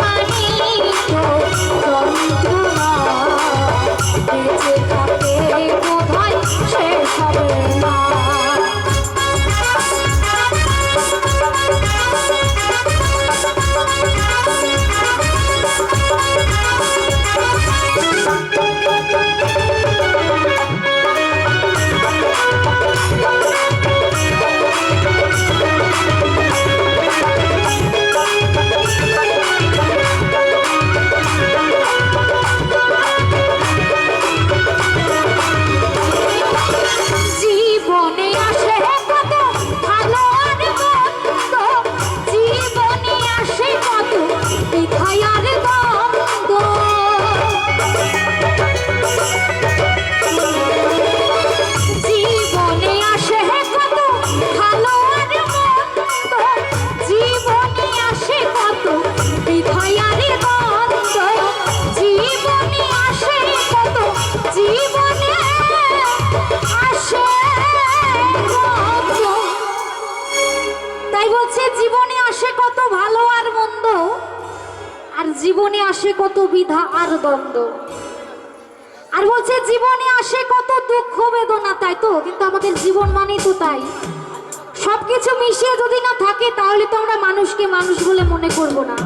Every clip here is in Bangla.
মানি জীবনে আসে কত বিধা আর দ্বন্দ্ব। আর বলছে, জীবনে আসে কত দুঃখ বেদনা, তাই তো? কিন্তু আমাদের জীবন মানেই তো তাই। সবকিছু মিশিয়ে যদি না থাকে, তাহলে তো আমরা মানুষকে মানুষ বলে মনে করব না।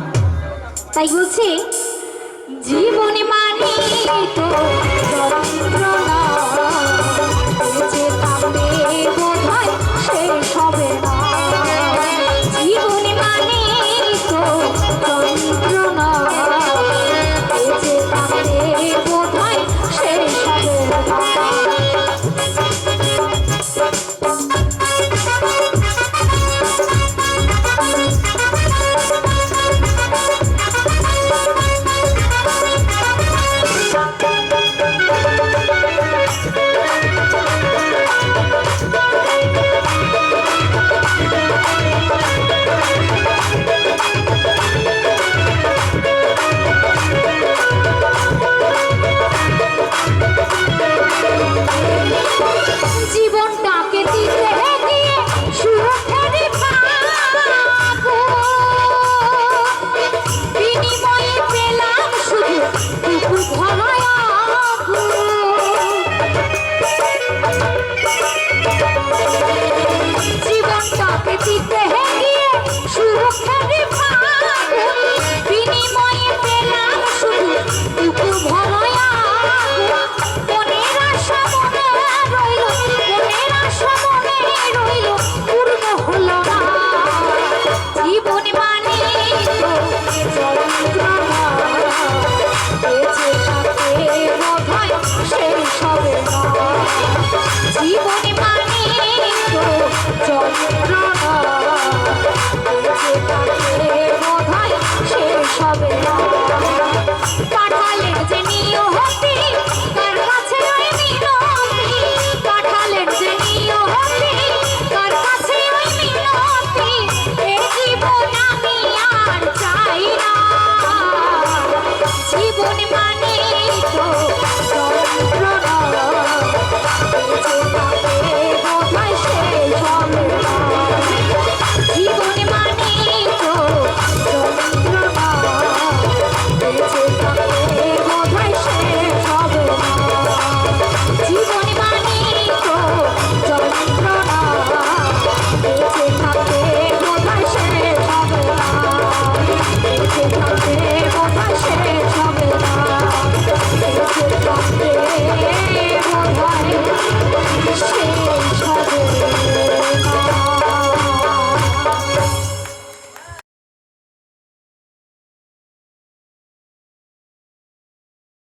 তাই বলছে, জীবনে মানে তো যন্ত্রণা